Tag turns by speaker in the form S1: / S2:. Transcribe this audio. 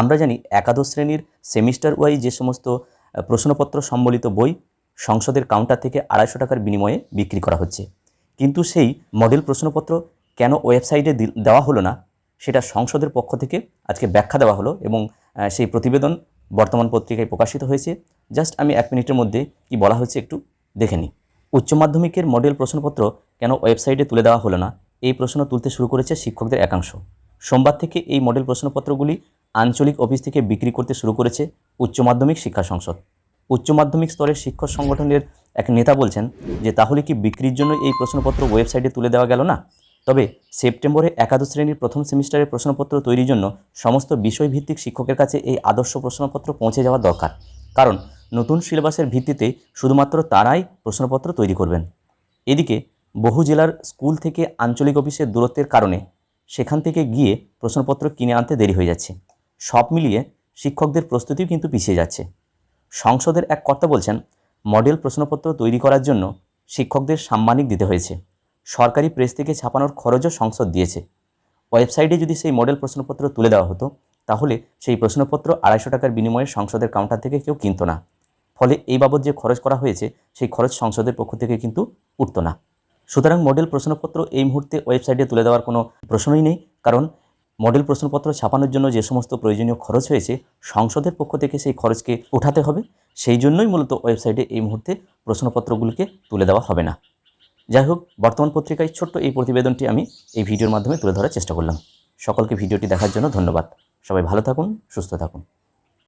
S1: আমরা জানি একাদশ শ্রেণির সেমিস্টার ওয়াইজ যে সমস্ত প্রশ্নপত্র সম্বলিত বই সংসদের কাউন্টার থেকে আড়াইশো টাকার বিনিময়ে বিক্রি করা হচ্ছে। কিন্তু সেই মডেল প্রশ্নপত্র কেন ওয়েবসাইটে দেওয়া হলো না, সেটা সংসদের পক্ষ থেকে আজকে ব্যাখ্যা দেওয়া হলো এবং সেই প্রতিবেদন বর্তমান পত্রিকায় প্রকাশিত হয়েছে। জাস্ট আমি এক মিনিটের মধ্যে কি বলা হয়েছে একটু দেখে নিই। উচ্চ মাধ্যমিকের মডেল প্রশ্নপত্র কেন ওয়েবসাইটে তুলে দেওয়া হলো না, এই প্রশ্ন তুলতে শুরু করেছে শিক্ষকদের একাংশ। সোমবার থেকে এই মডেল প্রশ্নপত্রগুলি আঞ্চলিক অফিস থেকে বিক্রি করতে শুরু করেছে উচ্চ মাধ্যমিক শিক্ষা সংসদ। উচ্চ মাধ্যমিক স্তরের শিক্ষক সংগঠনের এক নেতা বলছেন যে, তাহলে কি বিক্রির জন্য এই প্রশ্নপত্র ওয়েবসাইটে তুলে দেওয়া গেল না? তবে সেপ্টেম্বরে একাদশ শ্রেণির প্রথম সেমিস্টারের প্রশ্নপত্র তৈরির জন্য সমস্ত বিষয়ভিত্তিক শিক্ষকের কাছে এই আদর্শ প্রশ্নপত্র পৌঁছে যাওয়া দরকার। কারণ নতুন সিলেবাসের ভিত্তিতে শুধুমাত্র তারাই প্রশ্নপত্র তৈরি করবেন। এদিকে বহু জেলার স্কুল থেকে আঞ্চলিক অফিসের দূরত্বের কারণে সেখান থেকে গিয়ে প্রশ্নপত্র কিনে আনতে দেরি হয়ে যাচ্ছে। সব মিলিয়ে শিক্ষকদের প্রস্তুতিও কিন্তু পিছিয়ে যাচ্ছে। সংসদের এক কর্তা বলছেন, মডেল প্রশ্নপত্র তৈরি করার জন্য শিক্ষকদের সাম্মানিক দিতে হয়েছে। সরকারি প্রেস থেকে ছাপানোর খরচও সংসদ দিয়েছে। ওয়েবসাইটে যদি সেই মডেল প্রশ্নপত্র তুলে দেওয়া হতো, তাহলে সেই প্রশ্নপত্র আড়াইশো টাকার বিনিময়ে সংসদের কাউন্টার থেকে কেউ কিনতো না। ফলে এই বাবদ যে খরচ করা হয়েছে, সেই খরচ সংসদের পক্ষ থেকে কিন্তু উঠতো না। সুতরাং মডেল প্রশ্নপত্র এই মুহূর্তে ওয়েবসাইটে তুলে দেওয়ার কোনো প্রশ্নই নেই, কারণ মডেল প্রশ্নপত্র ছাপানোর জন্য যে সমস্ত প্রয়োজনীয় খরচ হয়েছে, সংসদের পক্ষ থেকে সেই খরচকে ওঠাতে হবে। সেই জন্যই মূলত ওয়েবসাইটে এই মুহূর্তে প্রশ্নপত্রগুলিকে তুলে দেওয়া হবে না। যাই হোক, বর্তমান পত্রিকায় ছোট্ট এই প্রতিবেদনটি আমি এই ভিডিওর মাধ্যমে তুলে ধরার চেষ্টা করলাম। সকলকে ভিডিওটি দেখার জন্য ধন্যবাদ। সবাই ভালো থাকুন, সুস্থ থাকুন।